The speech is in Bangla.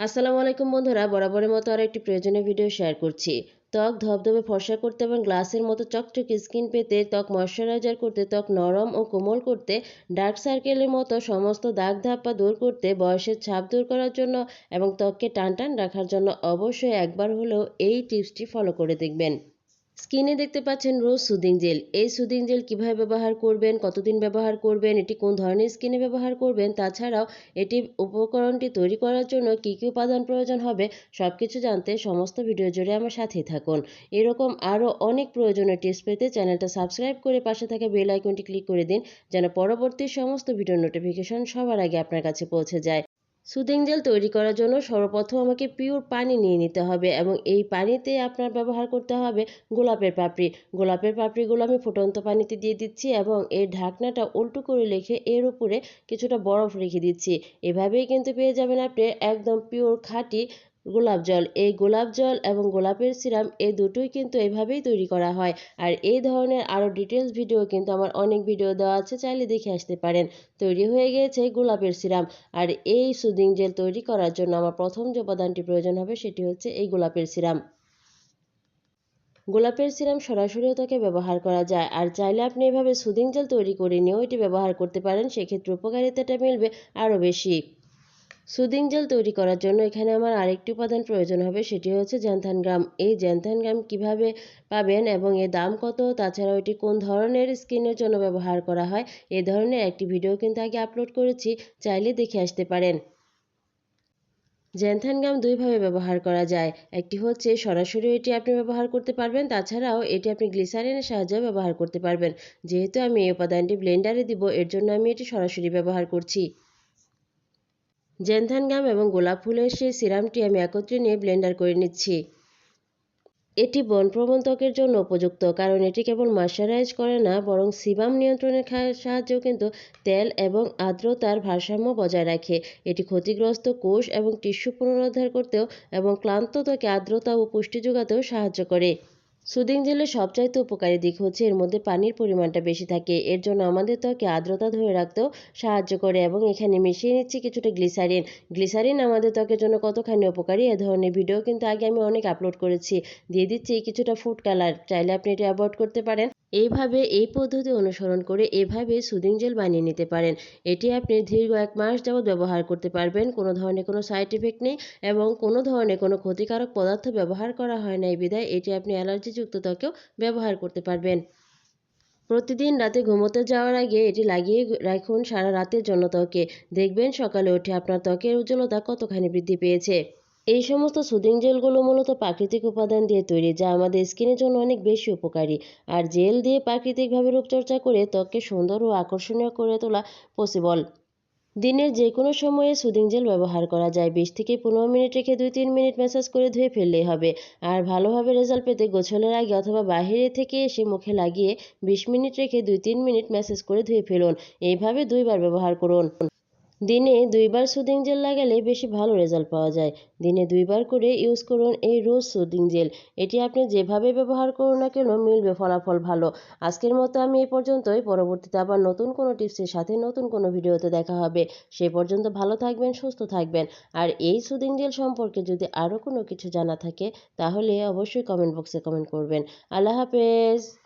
আসসালামু আলাইকুম বন্ধুরা, বরাবরের মতো আর একটি প্রয়োজনীয় ভিডিও শেয়ার করছি। ত্বক ধবধবে ফর্সা করতে এবং গ্লাসের মতো চকচকে স্কিন পেতে, ত্বক ময়শ্চারাইজার করতে, ত্বক নরম ও কোমল করতে ডার্ক সার্কেলের মতো সমস্ত দাগ ধাপ্পা দূর করতে, বয়সের ছাপ দূর করার জন্য এবং ত্বককে টান টান রাখার জন্য অবশ্যই একবার হলেও এই টিপসটি ফলো করে দেখবেন। স্কিনে দেখতে পাচ্ছেন রোজ সুদিং জেল। এই সুদিং জেল কীভাবে ব্যবহার করবেন, কতদিন ব্যবহার করবেন, এটি কোন ধরনের স্কিনে ব্যবহার করবেন, তাছাড়াও এটি উপকরণটি তৈরি করার জন্য কী কী উপাদান প্রয়োজন হবে সব কিছু জানতে সমস্ত ভিডিও জুড়ে আমার সাথেই থাকুন। এরকম আরও অনেক প্রয়োজনীয় টিপস পেতে চ্যানেলটা সাবস্ক্রাইব করে পাশে থাকা বেল আইকনটি ক্লিক করে দিন, যেন পরবর্তী সমস্ত ভিডিও নোটিফিকেশন সবার আগে আপনার কাছে পৌঁছে যায়। সুদিং জেল তৈরি করার জন্য সর্বপ্রথম আমাকে পিওর পানি নিয়ে নিতে হবে এবং এই পানিতে আপনার ব্যবহার করতে হবে গোলাপের পাপড়ি। গোলাপের পাপড়িগুলো আমি ফুটন্ত পানিতে দিয়ে দিচ্ছি এবং এর ঢাকনাটা উল্টো করে রেখে এর উপরে কিছুটা বরফ রেখে দিচ্ছি। এভাবেই কিন্তু পেয়ে যাবেন আপনি একদম পিওর খাঁটি গোলাপ জল। এই গোলাপ জল এবং গোলাপের সিরাম এই দুটোই কিন্তু এভাবেই তৈরি করা হয়। আর এই ধরনের আরও ডিটেলস ভিডিও কিন্তু আমার অনেক ভিডিও দেওয়া আছে, চাইলে দেখে আসতে পারেন। তৈরি হয়ে গিয়েছে গোলাপের সিরাম। আর এই সুদিং জেল তৈরি করার জন্য আমার প্রথম যে উপাদানটি প্রয়োজন হবে সেটি হচ্ছে এই গোলাপের সিরাম। গোলাপের সিরাম সরাসরিও ত্বকে ব্যবহার করা যায়। আর চাইলে আপনি এভাবে সুদিং জেল তৈরি করে নিয়েও এটি ব্যবহার করতে পারেন। সেক্ষেত্রে উপকারিতাটা মিলবে আরও বেশি। সুদিং জেল তৈরি করার জন্য এখানে আমার আরেকটি উপাদান প্রয়োজন হবে, সেটি হচ্ছে জ্যান্থান গ্রাম এই জ্যান্থান গ্রাম কীভাবে পাবেন এবং এর দাম কত? তাছাড়াও এটি কোন ধরনের স্কিনের জন্য ব্যবহার করা হয়? এ ধরনের একটি ভিডিও কিন্তু আগে আপলোড করেছি, চাইলে দেখে আসতে পারেন। জ্যান্থান গাম দুইভাবে ব্যবহার করা যায়। একটি হচ্ছে, সরাসরি এটি আপনি ব্যবহার করতে পারবেন, তাছাড়াও এটি আপনি গ্লিসারিনের সাহায্যে ব্যবহার করতে পারবেন। যেহেতু আমি এই উপাদানটি ব্লেন্ডারে দিব, এর জন্য আমি এটি সরাসরি ব্যবহার করছি। জেনথান গাম এবং গোলাপ ফুলের সেই সিরামটি আমি একত্রে নিয়ে ব্লেন্ডার করে নিচ্ছি। এটি বনপ্রবণ ত্বকের জন্য উপযুক্ত, কারণ এটি কেবল ময়শ্চারাইজ করে না, বরং সিবাম নিয়ন্ত্রণের সাহায্যেও কিন্তু তেল এবং আর্দ্রতার ভারসাম্য বজায় রাখে। এটি ক্ষতিগ্রস্ত কোষ এবং টিস্যু পুনরুদ্ধার করতেও এবং ক্লান্ত ত্বকে আর্দ্রতা ও পুষ্টি যোগাতেও সাহায্য করে। সুদিং জেলের সবচাইতে উপকারী দিক হচ্ছে এর মধ্যে পানির পরিমাণটা বেশি থাকে। এর জন্য আমাদের ত্বকে আর্দ্রতা ধরে রাখতেও সাহায্য করে এবং এখানে মিশিয়ে নিচ্ছি কিছুটা গ্লিসারিন। গ্লিসারিন আমাদের ত্বকের জন্য কতখানি উপকারী এ ধরনের ভিডিও কিন্তু আগে আমি অনেক আপলোড করেছি। দিয়ে দিচ্ছি কিছুটা ফুড কালার চাইলে আপনি এটি অ্যাভয়েড করতে পারেন। এইভাবে এই পদ্ধতি অনুসরণ করে এভাবে সুদিং জেল বানিয়ে নিতে পারেন। এটি আপনি দীর্ঘ এক মাস যাবৎ ব্যবহার করতে পারবেন, কোনো ধরনের কোনো সাইড এফেক্ট নেই এবং কোনো ধরনের কোনো ক্ষতিকারক পদার্থ ব্যবহার করা হয় না এই বিদায় এটি আপনি অ্যালার্জিযুক্ত ত্বকেও ব্যবহার করতে পারবেন। প্রতিদিন রাতে ঘুমোতে যাওয়ার আগে এটি লাগিয়ে রাখুন সারা রাতের জন্য ত্বকে। দেখবেন সকালে উঠে আপনার ত্বকের উজ্জ্বলতা কতখানি বৃদ্ধি পেয়েছে। এই সমস্ত সুদিং জেলগুলো মূলত প্রাকৃতিক উপাদান দিয়ে তৈরি, যা আমাদের স্কিনের জন্য অনেক বেশি উপকারী। আর জেল দিয়ে প্রাকৃতিকভাবে রূপচর্চা করে ত্বককে সুন্দর ও আকর্ষণীয় করে তোলা পসিবল দিনের যে কোনো সময়ে সুদিং জেল ব্যবহার করা যায়। বিশ থেকে পনেরো মিনিট রেখে দুই তিন মিনিট ম্যাসাজ করে ধুয়ে ফেললেই হবে। আর ভালোভাবে রেজাল্ট পেতে গোছলের আগে অথবা বাহিরে থেকে এসে মুখে লাগিয়ে বিশ মিনিট রেখে দুই তিন মিনিট ম্যাসেজ করে ধুয়ে ফেলুন। এইভাবে দুইবার ব্যবহার করুন। দিনে দুইবার সুদিং জেল লাগালে বেশি ভালো রেজাল্ট পাওয়া যায়। দিনে দুইবার করে ইউজ করুন এই রোজ সুদিং জেল এটি আপনি যেভাবে ব্যবহার করুন না কেন মিলবে ফলাফল ভালো। আজকের মতো আমি এই পর্যন্তই। পরবর্তীতে আবার নতুন কোনো টিপসের সাথে নতুন কোনো ভিডিওতে দেখা হবে। সে পর্যন্ত ভালো থাকবেন, সুস্থ থাকবেন। আর এই সুদিং জেল সম্পর্কে যদি আরও কোনো কিছু জানা থাকে, তাহলে অবশ্যই কমেন্ট বক্সে কমেন্ট করবেন। আল্লাহ হাফেজ!